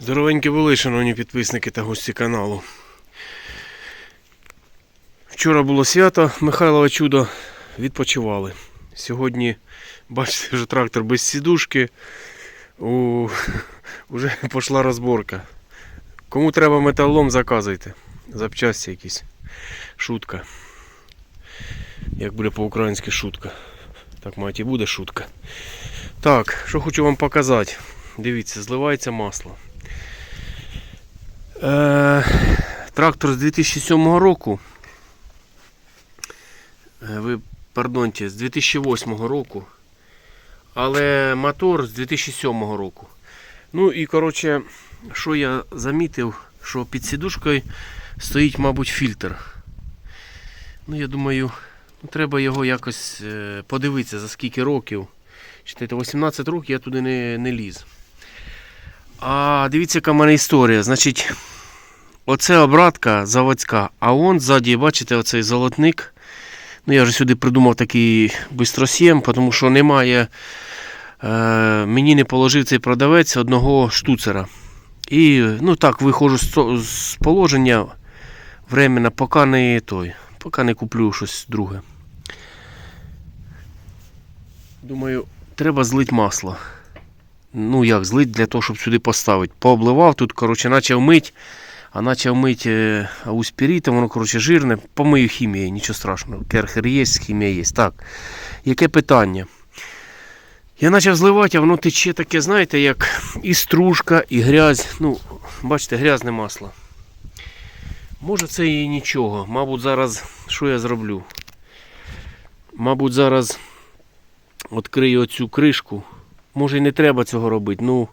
Здоровенькі були, шановні підписники та гості каналу. Вчора було свято, Михайлове чудо відпочивали. Сьогодні, бачите, вже трактор без сідушки. У... Уже пішла розборка. Кому треба металолом, заказуйте. Запчасті якісь. Шутка. Як буде по-українськи шутка. Так, мать, і буде шутка. Так, що хочу вам показати. Дивіться, зливається масло. Е, трактор з 2007 року. Е, Ви, пардонте, з 2008 року. Але мотор з 2007 року. Ну і коротше, що я замітив, що під сідушкою стоїть, мабуть, фільтр. Ну, я думаю, ну, треба його якось е, подивитися за скільки років. Читайте, 18 років я туди не, не ліз. А дивіться, яка в мене історія. Значить, оце обратка заводська, а он ззаді, бачите, оцей золотник. Ну, я вже сюди придумав такий бистросєм, тому що немає. Е, мені не положив цей продавець одного штуцера. І ну так, виходжу з, з положення временно, поки не той, поки не куплю щось друге. Думаю, треба злить масло. Ну як злить для того, щоб сюди поставити. Пообливав тут, коротше, почав мить, а почав мить е, ауспірітом, воно, коротше, жирне. Помию хімією, нічого страшного. Керхер є, хімія є. Так. Яке питання? Я почав зливати, а воно тече таке, знаєте, як і стружка, і грязь. Ну, бачите, грязне масло. Може це і нічого. Мабуть, зараз що я зроблю? Мабуть, зараз відкрию оцю кришку. Може і не треба цього робити. Ну,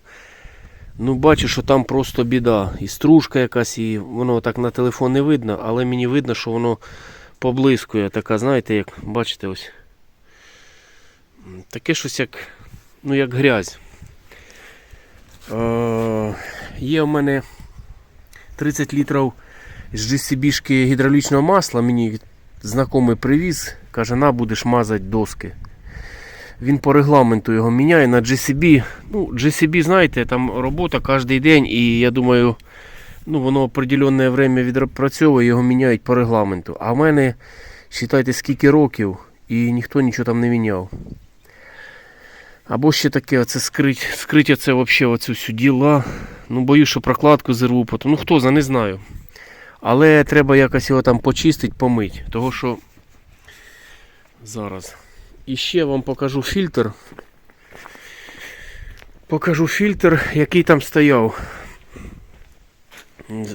ну бачу, що там просто біда. І стружка якась, і воно так на телефон не видно, але мені видно, що воно поблискує. Така, знаєте, як бачите ось. Таке щось як, ну, як грязь. Е, є в мене 30 літрів з GCB-шки гідравлічного масла. Мені знайомий привіз. Каже, на будеш мазати доски. Він по регламенту його міняє на GCB. Ну, GCB, знаєте, там робота кожен день, і я думаю, ну, воно определенне время відпрацьовує, його міняють по регламенту. А в мене, вважайте, скільки років, і ніхто нічого там не міняв. Або ще таке, оце скрить, скрить оце взагалі оцю всю діла. Ну, боюсь, що прокладку зірву потім. Ну хто знає, не знаю. Але треба якось його там почистити, помити. Того що зараз. І ще вам покажу фільтр. Покажу фільтр, який там стояв.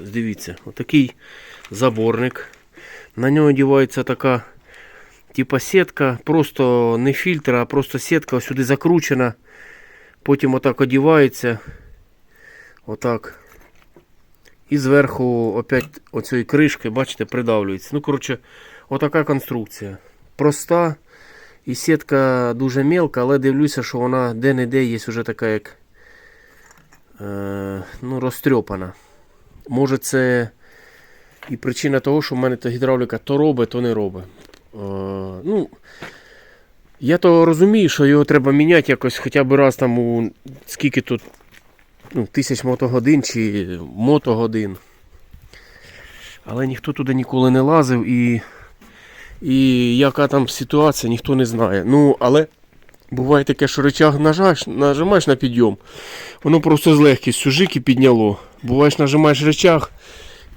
Дивіться, отакий заборник. На нього одівається така типа сітка, просто не фільтр, а просто сітка сюди закручена. Потім отак одівається. Отак. І зверху опять оцієї кришки, бачите, придавлюється. Ну, коротше, отака конструкція. Проста. І сітка дуже мелка, але дивлюся, що вона де-не-де є вже така як е, ну, розтрьопана. Може це і причина того, що в мене та гідравліка то робить, то не робить. Е, ну, я то розумію, що його треба міняти якось хоча б раз там у скільки тут ну, тисяч мотогодин чи мотогодин. Але ніхто туди ніколи не лазив і, і яка там ситуація, ніхто не знає. Ну, але буває таке, що речаг нажаєш, нажимаєш на підйом, воно просто з легкістю жики підняло. Буваєш, нажимаєш речаг,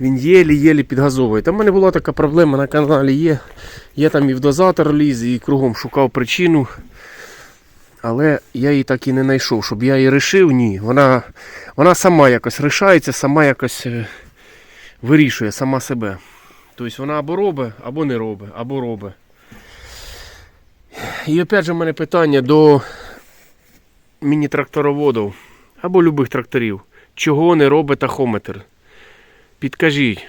він єлі-єлі підгазовує. Там в мене була така проблема на каналі є. Я там і в дозатор ліз, і кругом шукав причину. Але я її так і не знайшов, щоб я її рішив, ні. Вона, вона сама якось рішається, сама якось е, вирішує сама себе. Тобто вона або робить, або не робить, або робить. І опять же в мене питання до міні-трактороводів або любих тракторів. Чого не робить тахометр? Підкажіть,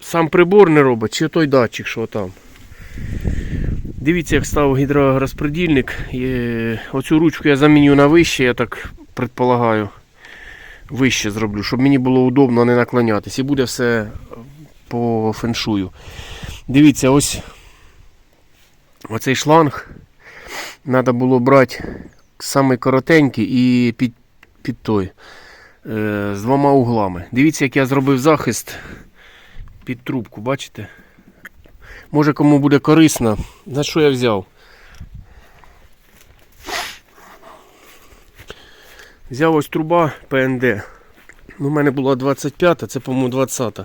сам прибор не робить, чи той датчик, що там? Дивіться, як став гідророзпредільник. Оцю ручку я заміню на вище, я так предполагаю. Вище зроблю, щоб мені було удобно не наклонятись. І буде все по феншую. Дивіться, ось оцей шланг. Треба було брати самий коротенький і під, під той. е, з двома углами. Дивіться, як я зробив захист під трубку, бачите? Може кому буде корисно. На що я взяв? Взяв ось труба ПНД. Ну, У мене була 25, це, по-моєму, 20.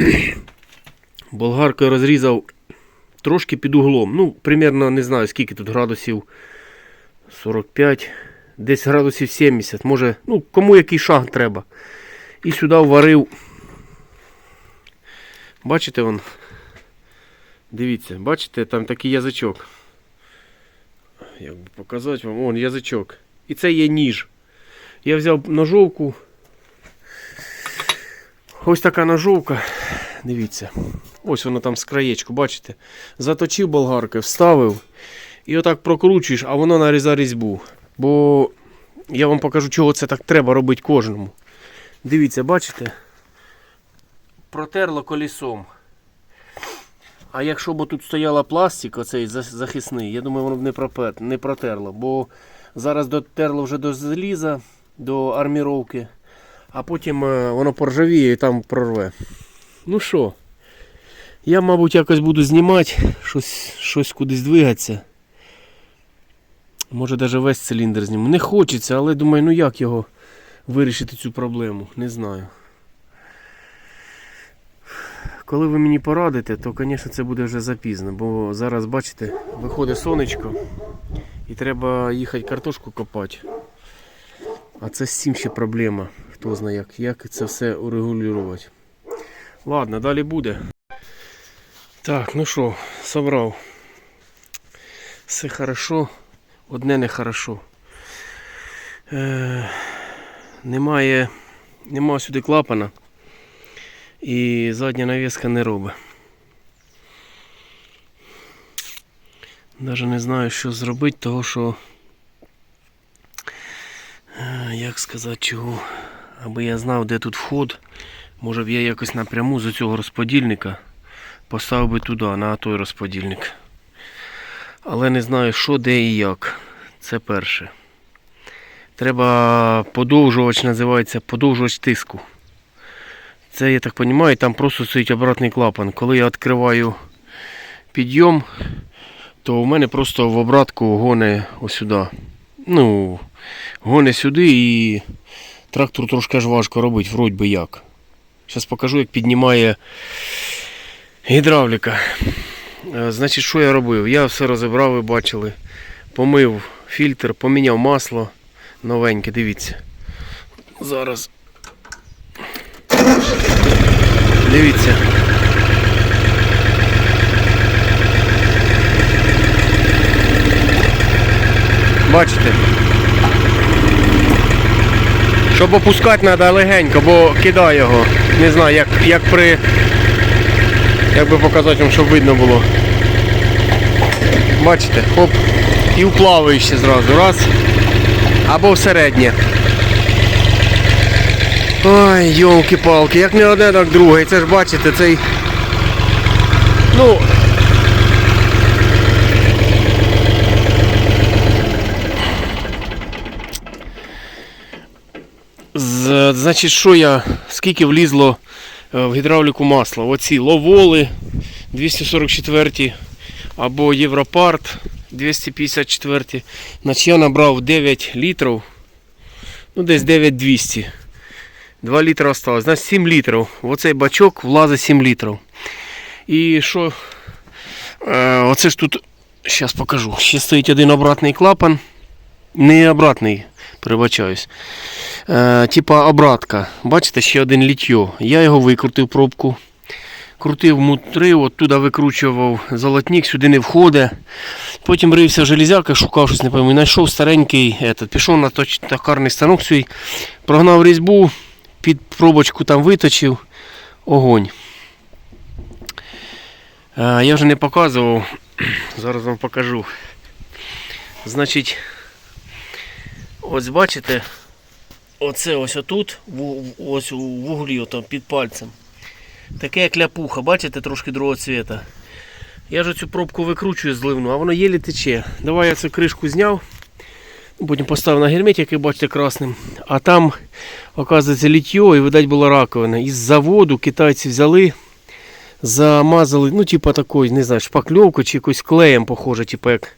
Болгаркою розрізав трошки під углом. Ну, примерно не знаю, скільки тут градусів 45, десь градусів 70. Може, ну, кому який шаг треба. І сюди варив. Бачите вон? Дивіться, бачите, там такий язичок. Як би показати вам, вон язичок. І це є ніж. Я взяв ножовку. Ось така ножовка. Дивіться. Ось воно там з краєчку, бачите? Заточив болгаркою, вставив. І отак прокручуєш, а воно нарізає різьбу. Бо я вам покажу, чого це так треба робити кожному. Дивіться, бачите? Протерло колісом. А якщо б тут стояла пластик, оцей захисний, я думаю, воно б не, протерло. Бо зараз дотерло вже до заліза, до арміровки, а потім е, воно поржавіє і там прорве. Ну що, я, мабуть, якось буду знімати, щось, щось кудись двигатися. Може навіть весь циліндр зніму. Не хочеться, але думаю, ну як його вирішити цю проблему, не знаю. Коли ви мені порадите, то, звісно, це буде вже запізно, бо зараз, бачите, виходить сонечко і треба їхати картошку копати. А це з цим ще проблема. Хто знає, як, як це все урегулювати. Ладно, далі буде. Так, ну що, собрав. Все хорошо, одне не хорошо. Е, немає, немає сюди клапана. І задня навіска не робить. Навіть не знаю, що зробити, того що. е, Як сказати чого? Аби я знав, де тут вход. Може б я якось напряму з цього розподільника поставив би туди, на той розподільник. Але не знаю, що, де і як. Це перше. Треба подовжувач, називається подовжувач тиску. Це, я так розумію, там просто стоїть обратний клапан. Коли я відкриваю підйом, то у мене просто в обратку гоне ось сюди. Ну, гоне сюди і трактор трошки аж важко робити, вроді би як. Зараз покажу, як піднімає гідравліка. Е, Значить, що я робив? Я все розібрав, ви бачили. Помив фільтр, поміняв масло новеньке, дивіться. Зараз Дивіться. Бачите? Щоб опускати треба легенько, бо кидає його. Не знаю, як, як при. Як би показати вам, щоб видно було. Бачите, хоп. І в плаваюче зразу. Раз. Або в середнє. Ой, йолки-палки, як не одне, так друге. Це ж бачите, цей. Ну. З, значить, що я, скільки влізло е, в гідравліку масла? Оці ловоли 244 або Європарт 254. Значить я набрав 9 літрів. Ну, десь 9200. 2 літри осталось. Значить 7 літрів. Оцей бачок влазить 7 літрів. І що? Е, оце ж тут, зараз покажу. Ще стоїть один обратний клапан. Не обратний, прибачаюсь. Е, типа обратка. Бачите, ще один літьо. Я його викрутив пробку. Крутив мутрив, оттуда викручував золотник, сюди не входить. Потім рився в железяках, шукав щось, не пам'ятаю, знайшов старенький, этот, пішов на токарний станок свій, прогнав різьбу, під пробочку там виточив, огонь. Е, я вже не показував, зараз вам покажу. Значить, ось бачите, оце ось отут, ось у вуглі, там під пальцем. Таке як ляпуха, бачите, трошки другого цвіта. Я ж цю пробку викручую зливну, а воно єлі тече. Давай я цю кришку зняв. Потім поставив на герметик, який бачите, красним. А там, оказується, літьо і, видать, була раковина. Із заводу китайці взяли, замазали, ну, типа такой, не знаю, шпакльовку чи якось клеєм, похоже, типа як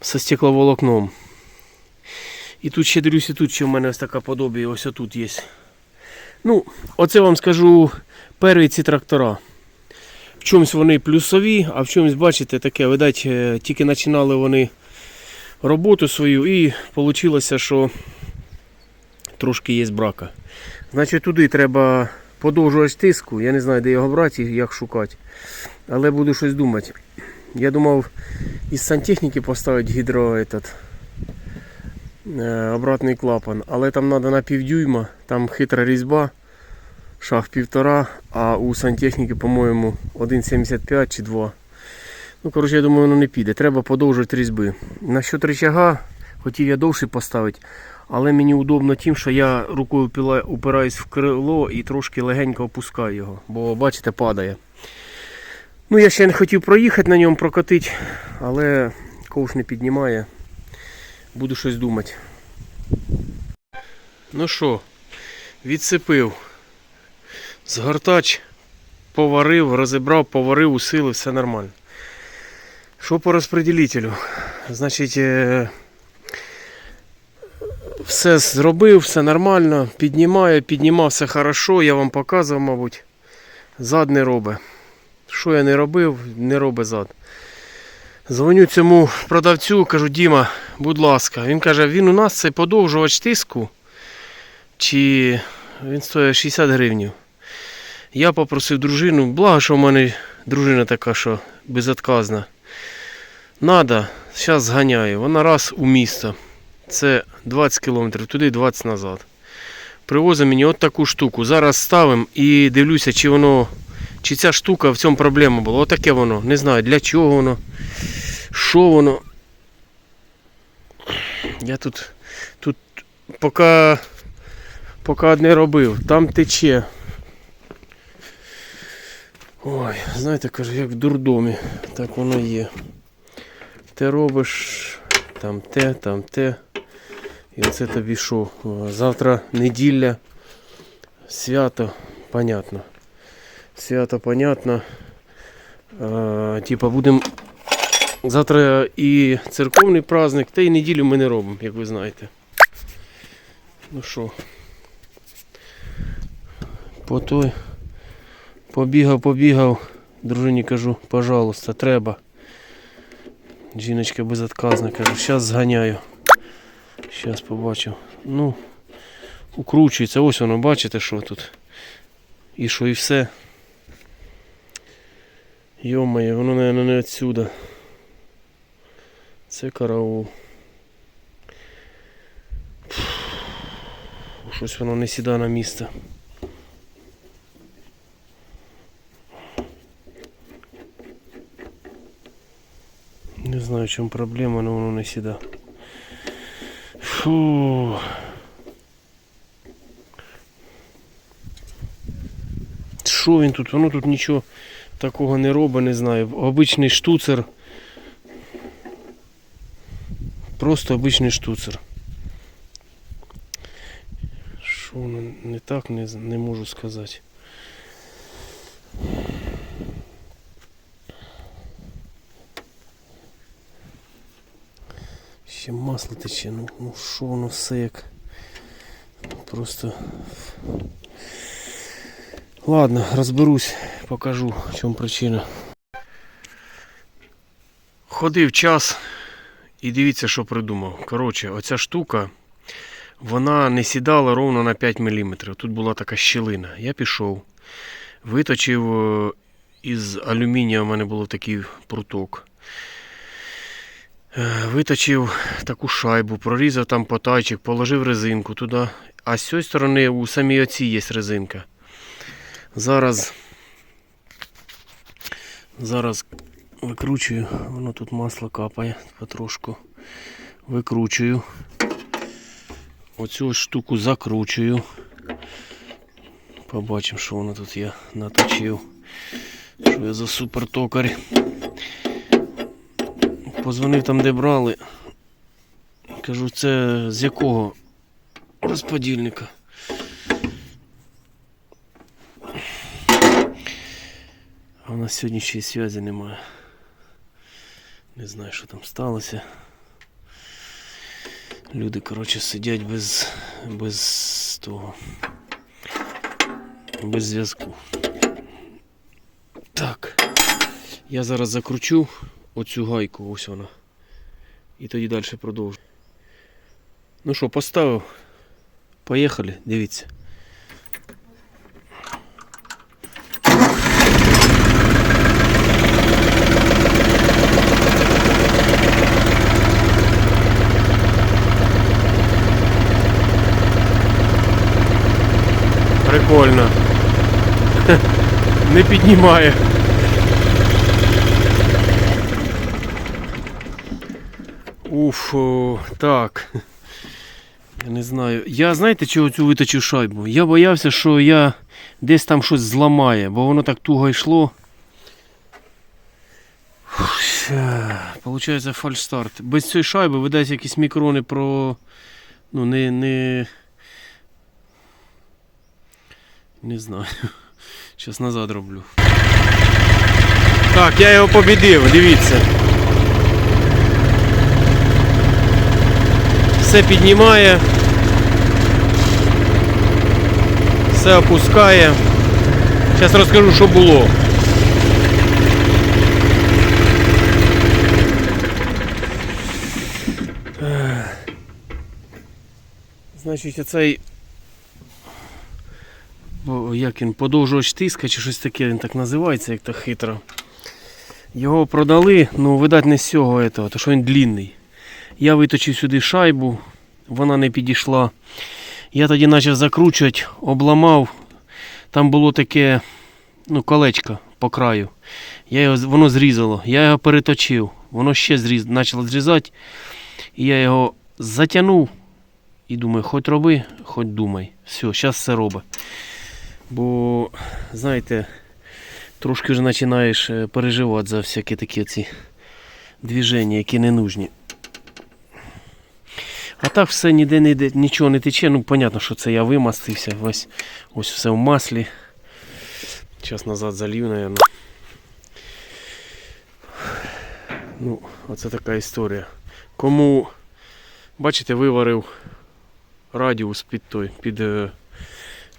со стекловолокном. І тут ще дивлюсь, і тут ще в мене ось така подобія, ось отут є. Ну, оце вам скажу перші ці трактора. В чомусь вони плюсові, а в чомусь, бачите, таке, видать, е, тільки починали вони роботу свою і вийшло, що трошки є брака. Значить, туди треба подовжувач тиску. Я не знаю, де його брати і як шукати. Але буду щось думати. Я думав із сантехніки поставити гідро этот, обратний клапан, але там треба на півдюйма, там хитра різьба, шаг півтора, а у сантехніки, по-моєму, 1,75 чи 2. Ну, коротше, я думаю, воно не піде. Треба подовжити різьби. Насчет рычага, хотів я довше поставити, але мені удобно тим, що я рукою упираюсь в крило і трошки легенько опускаю його, бо бачите, падає. Ну, я ще не хотів проїхати на ньому, прокатити, але ковш не піднімає. Буду щось думати. Ну що, відсипив. Згортач поварив, розібрав, поварив, усилив, все нормально. Що по розподілителю? Значить, е, все зробив, все нормально, піднімає, піднімав все хорошо, я вам показував, мабуть. Зад не робить. Що я не робив, не робить зад. Дзвоню цьому продавцю, кажу, Діма, будь ласка. Він каже, він у нас це подовжувач тиску. Чи він стоїть 60 гривень. Я попросив дружину, благо, що в мене дружина така, що безотказна. Надо, зараз зганяю. Вона раз у місто. Це 20 кілометрів, туди 20 назад. Привозить мені от таку штуку. Зараз ставимо і дивлюся, чи воно. Чи ця штука в цьому проблема була. Отаке воно. Не знаю для чого воно. Що воно. Я тут. Тут поки. Поки не робив. Там тече. Ой, знаєте, кажу, як в дурдомі. Так воно є. Ти робиш там те, там те. І оце тобі що? Завтра неділя. Свято, понятно. Свято, понятно. А, типа будемо. Завтра і церковний праздник, та й неділю ми не робимо, як ви знаєте. Ну що? По той. Побігав, побігав. Дружині кажу, пожалуйста, треба. Жіночка безотказна, кажу, зараз зганяю. Зараз побачив. Ну, укручується. Ось воно, бачите, що тут. І що, і все. Йомає, воно, мабуть, не відсюди. Це караул. Щось воно не сідає на місце. Не знаю, в чому проблема, але воно не сідає. Фу. Що він тут? Воно тут нічого такого не робить, не знаю. Обичний штуцер. Просто обичний штуцер. Що не так, не, не можу сказати. Ще масло тече, ну, ну що воно все як. Просто. Ладно, розберусь, покажу, в чому причина. Ходив час і дивіться, що придумав. Коротше, оця штука, вона не сідала ровно на 5 мм. Тут була така щілина. Я пішов, виточив е, із алюмінія, у мене був такий пруток. Е, Виточив таку шайбу, прорізав там потайчик, положив резинку туди. А з цієї сторони у самій оці є резинка. Зараз. Зараз викручую, воно тут масло капає потрошку. Викручую. Оцю штуку закручую. Побачимо, що воно тут я наточив. Що я за супер токар. Позвонив там, де брали. Кажу, це з якого розподільника? У нас сьогодні ще й зв'язі немає. Не знаю, що там сталося. Люди, коротше, сидять без, без того. Без зв'язку. Так. Я зараз закручу оцю гайку, ось вона. І тоді далі продовжу. Ну що, поставив. Поїхали, дивіться. Прикольно. Не піднімає. Уф, так. Я не знаю. Я знаєте, чого цю виточив шайбу? Я боявся, що я десь там щось зламає, бо воно так туго йшло. Получається фальстарт. Без цієї шайби видать якісь мікрони про. Ну, не. не... Не знаю. Зараз назад роблю. Так, я його побідив, дивіться. Все піднімає. Все опускає. Зараз розкажу, що було. Значить, оцей Як він, подовжувач тиска чи щось таке, він так називається, як то хитро. Його продали, ну, видать, не з цього, этого, то що він длинний. Я виточив сюди шайбу, вона не підійшла. Я тоді почав закручувати, обламав. Там було таке ну, колечко по краю. Я його, воно зрізало. Я його переточив. Воно ще зріз, почало зрізати. І я його затягнув. І думаю, хоч роби, хоч думай. Все, зараз все робить. Бо, знаєте, трошки вже починаєш е, переживати за всякі такі ці движення, які не нужні. А так все ніде не йде, нічого не тече. Ну, понятно, що це я вимастився. Ось, ось все в маслі. Час назад залів, мабуть. Ну, оце така історія. Кому, бачите, виварив радіус під той, під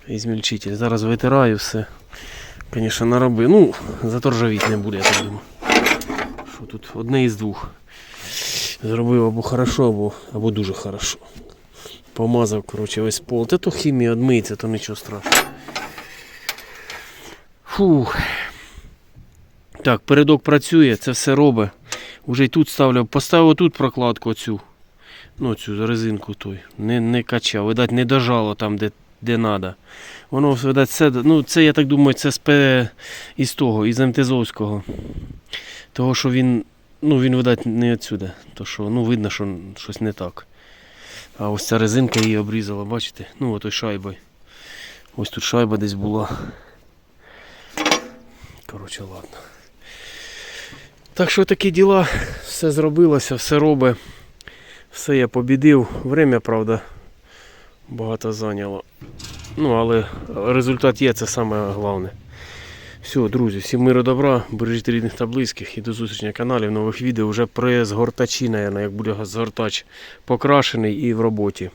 ізмільчитель. Зараз витираю все. Звісно, наробив. Ну, зато ржавіть не буде, я так думаю. Що тут одне із двох. Зробив або хорошо, або, або дуже хорошо. Помазав, коротше, весь пол. Та то хімія одмиється, то нічого страшного. Фух. Так, передок працює, це все робить. Уже й тут ставлю. Поставив тут прокладку оцю. Ну, цю резинку той. Не, не качав. Видать, не дожало там, де, де треба. Воно, видать. Ну, це, я так думаю, це з, із того, із МТЗовського. Того, що він, ну, він, видать, не відсюди. То що, ну, видно, що щось не так. А ось ця резинка її обрізала, бачите? Ну, отой шайбою. Ось тут шайба десь була. Коротше, ладно. Так що такі діла, все зробилося, все робить. Все я побідив. Время, правда, багато зайняло. Ну, але результат є, це саме головне. Все, друзі, всім миру добра, бережіть рідних та близьких і до зустрічі на каналі в нових відео вже при згортачі, наверное, як буде згортач покрашений і в роботі.